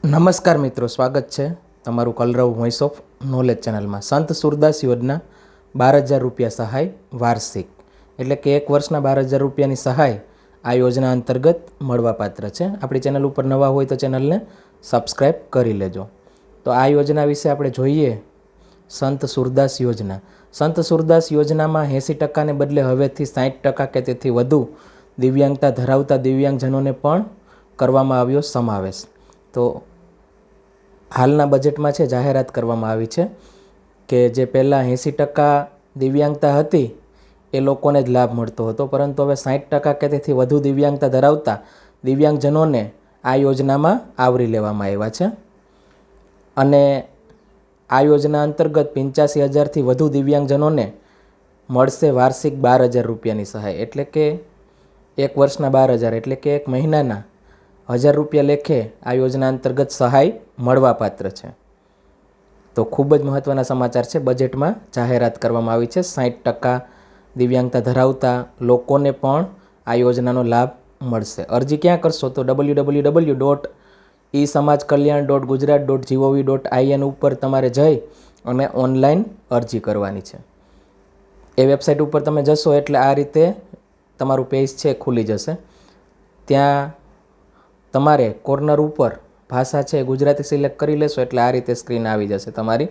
નમસ્કાર મિત્રો, સ્વાગત છે તમારું કલરવ વોઇસ ઓફ નોલેજ ચેનલમાં. સંત સુરદાસ યોજના બાર હજાર રૂપિયા સહાય વાર્ષિક. એટલે કે એક વર્ષના બાર હજાર રૂપિયાની સહાય આ યોજના અંતર્ગત મળવાપાત્ર છે. આપણી ચેનલ ઉપર નવા હોય તો ચેનલને સબસ્ક્રાઈબ કરી લેજો. તો આ યોજના વિશે આપણે જોઈએ સંત સુરદાસ યોજના. સંત સુરદાસ યોજનામાં એંસી ટકાને બદલે હવેથી સાઠ ટકા કે તેથી વધુ દિવ્યાંગતા ધરાવતા દિવ્યાંગજનોને પણ કરવામાં આવ્યો સમાવેશ. તો હાલના બજેટમાં છે, જાહેરાત કરવામાં આવી છે કે જે પહેલાં એંસી ટકા દિવ્યાંગતા હતી, એ લોકોને જ લાભ મળતો હતો. પરંતુ હવે સાઠ ટકા કે તેથી વધુ દિવ્યાંગતા ધરાવતા દિવ્યાંગજનોને આ યોજનામાં આવરી લેવામાં આવ્યા છે. અને આ યોજના અંતર્ગત પંચ્યાસી હજારથી વધુ દિવ્યાંગજનોને મળશે વાર્ષિક બાર હજાર રૂપિયાની સહાય. એટલે કે એક વર્ષના બાર હજાર, એટલે કે એક મહિનાના હજાર રૂપિયા લેખે આ યોજના અંતર્ગત સહાય મળવાપાત્ર છે. તો ખૂબ જ મહત્ત્વના સમાચાર છે. બજેટમાં જાહેરાત કરવામાં આવી છે. સાઠ ટકા દિવ્યાંગતા ધરાવતા લોકોને પણ આ યોજનાનો લાભ મળશે. અરજી ક્યાં કરશો તો W W W dot e samaj kalyan dot Gujarat dot G O V dot I N ઉપર તમારે જઈ અને ઓનલાઈન અરજી કરવાની છે. એ વેબસાઇટ ઉપર તમે જશો એટલે આ રીતે તમારું પેજ છે ખુલી જશે. ત્યાં તમારે કોર્નર ઉપર ભાષા છે ગુજરાતી સિલેક્ટ કરી લેશો એટલે આ રીતે સ્ક્રીન આવી જશે તમારી.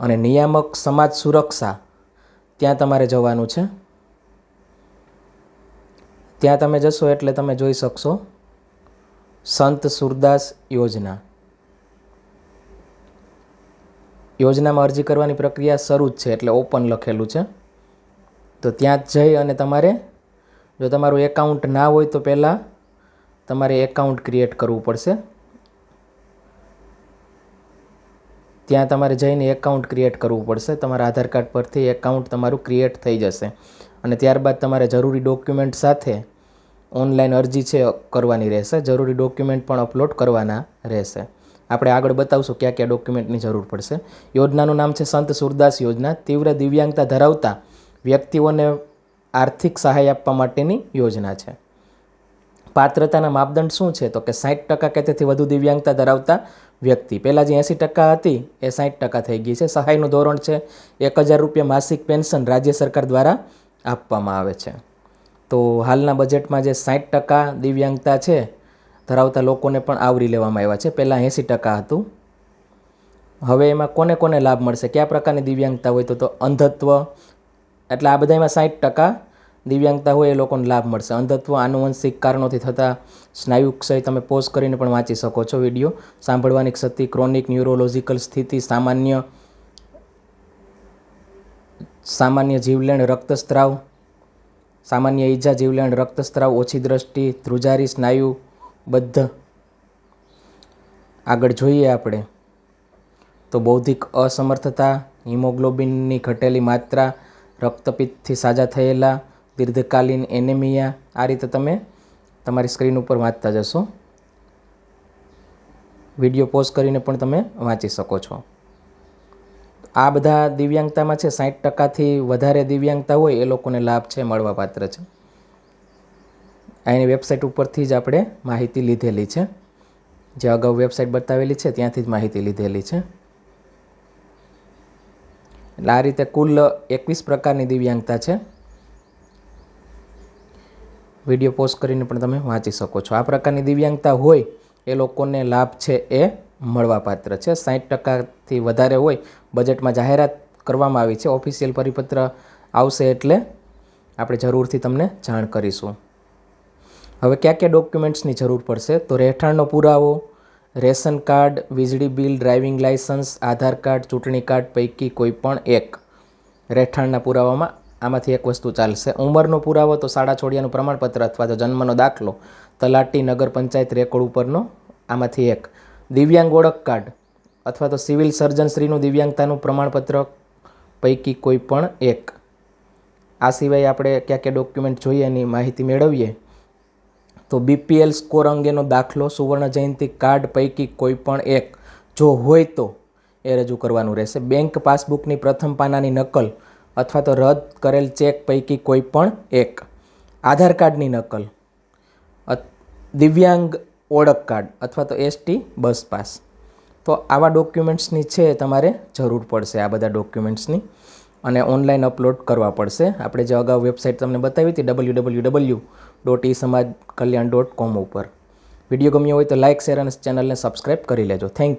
અને નિયામક સમાજ સુરક્ષા, ત્યાં તમારે જવાનું છે. ત્યાં તમે જશો એટલે તમે જોઈ શકશો સંત સુરદાસ યોજના. યોજનામાં અરજી કરવાની પ્રક્રિયા શરૂ જ છે એટલે ઓપન લખેલું છે. તો ત્યાં જઈ અને તમારે, જો તમારું એકાઉન્ટ ના હોય તો પહેલાં તમારે એકાઉન્ટ ક્રિએટ કરવું પડશે. ત્યાં તમારે જઈને એકાઉન્ટ ક્રિએટ કરવું પડશે. તમારા આધાર કાર્ડ પરથી એકાઉન્ટ તમારું ક્રિએટ થઈ જશે. અને ત્યારબાદ તમારે જરૂરી ડોક્યુમેન્ટ સાથે ઓનલાઈન અરજી છે કરવાની રહેશે. જરૂરી ડોક્યુમેન્ટ પણ અપલોડ કરવાના રહેશે. આપણે આગળ બતાવશું કયા કયા ડોક્યુમેન્ટની જરૂર પડશે. યોજનાનું નામ છે સંત સુરદાસ યોજના. તીવ્ર દિવ્યાંગતા ધરાવતા વ્યક્તિઓને આર્થિક સહાય આપવા માટેની યોજના છે. પાત્રતાના માપદંડ શું છે? તો કે સાઠ ટકા કે તેથી વધુ દિવ્યાંગતા ધરાવતા વ્યક્તિ. પહેલાં જે એંસી ટકા હતી, એ સાઠ ટકા થઈ ગઈ છે. સહાયનું ધોરણ છે, એક હજાર રૂપિયા માસિક પેન્શન રાજ્ય સરકાર દ્વારા આપવામાં આવે છે. તો હાલના બજેટમાં જે સાઠ ટકા દિવ્યાંગતા છે, ધરાવતા લોકોને પણ આવરી લેવામાં આવ્યા છે. પહેલાં એંસી ટકા હતું. હવે એમાં કોને કોને લાભ મળશે? કયા પ્રકારની દિવ્યાંગતા હોય તો અંધત્વ, એટલે આ બધામાં સાઠ ટકા દિવ્યાંગતા હોય એ લોકોને લાભ મળશે. અંધત્વ આનુવંશિક કારણોથી થતા સ્નાયુ ક્ષય તમે પોઝ કરીને પણ વાંચી શકો છો વીડિયો. સાંભળવાની ક્ષતિ ક્રોનિક ન્યુરોલોજિકલ સ્થિતિ, સામાન્ય સામાન્ય જીવલેણ રક્તસ્ત્રાવ, સામાન્ય ઈજા જીવલેણ રક્તસ્ત્રાવ, ઓછી દ્રષ્ટિ, ધ્રુજારી, સ્નાયુ બદ્ધ. આગળ જોઈએ આપણે તો બૌદ્ધિક અસમર્થતા, હિમોગ્લોબિનની ઘટેલી માત્રા, રક્તપિત્તથી સાજા થયેલા દીર્ઘકાલીન એનેમિયા, આ રીતે તમે તમારી સ્ક્રીન ઉપર વાંચતા જશો. વીડિયો પોઝ કરીને પણ તમે વાંચી શકો છો. આ બધા દિવ્યાંગતામાં છે સાઠ ટકાથી વધારે દિવ્યાંગતા હોય, એ લોકોને લાભ છે મળવાપાત્ર છે. એની વેબસાઇટ ઉપરથી જ આપણે માહિતી લીધેલી છે. જે અગાઉ વેબસાઇટ બતાવેલી છે, ત્યાંથી જ માહિતી લીધેલી છે. એટલે આ રીતે કુલ એકવીસ પ્રકારની દિવ્યાંગતા છે. વીડિયો પોસ્ટ કરીને પણ તમે વાંચી શકો છો. આ પ્રકારની દિવ્યાંગતા હોય એ લોકોને લાભ છે એ મળવાપાત્ર છે. સાઠ ટકાથી વધારે હોય બજેટમાં જાહેરાત કરવામાં આવી છે. ઓફિશિયલ પરિપત્ર આવશે એટલે આપણે જરૂરથી તમને જાણ કરીશું. હવે કયા કયા ડોક્યુમેન્ટ્સની જરૂર પડશે? તો રહેઠાણનો પુરાવો, રેશન કાર્ડ, વીજળી bill, driving licence, Aadhaar card, ચૂંટણી કાર્ડ પૈકી કોઈ પણ એક રહેઠાણના પુરાવામાં આમાંથી એક વસ્તુ ચાલશે. ઉંમરનો પુરાવો તો શાળા છોડ્યાનું પ્રમાણપત્ર અથવા તો જન્મનો દાખલો, તલાટી નગર પંચાયત રેકોર્ડ ઉપરનો, આમાંથી એક. દિવ્યાંગ ઓળખ કાર્ડ અથવા તો સિવિલ સર્જનશ્રીનું દિવ્યાંગતાનું પ્રમાણપત્ર પૈકી કોઈ પણ એક. આ સિવાય આપણે કયા કયા ડોક્યુમેન્ટ જોઈએ એની માહિતી મેળવીએ, તો બીપીએલ સ્કોર અંગેનો દાખલો, સુવર્ણ જયંતિ કાર્ડ પૈકી કોઈ પણ એક. જો હોય તો એ રજૂ કરવાનું રહેશે. બેંક પાસબુકની પ્રથમ પાનાની નકલ અથવા તો રદ કરેલ ચેક પૈકી કોઈ પણ એક. આધાર કાર્ડની નકલ. દિવ્યાંગ ઓળખ કાર્ડ અથવા તો એસટી બસ પાસ. તો આવા ડોક્યુમેન્ટ્સની છે તમારે જરૂર પડશે આ બધા ડોક્યુમેન્ટ્સની. અને ઓનલાઈન અપલોડ કરવા પડશે. આપણે જે અગાઉ વેબસાઇટ તમને બતાવી હતી W W W dot e samaj kalyan dot કોમ ઉપર. વીડિયો ગમ્યો હોય તો લાઇક શેર અને ચેનલને સબસ્ક્રાઈબ કરી લેજો. Thank you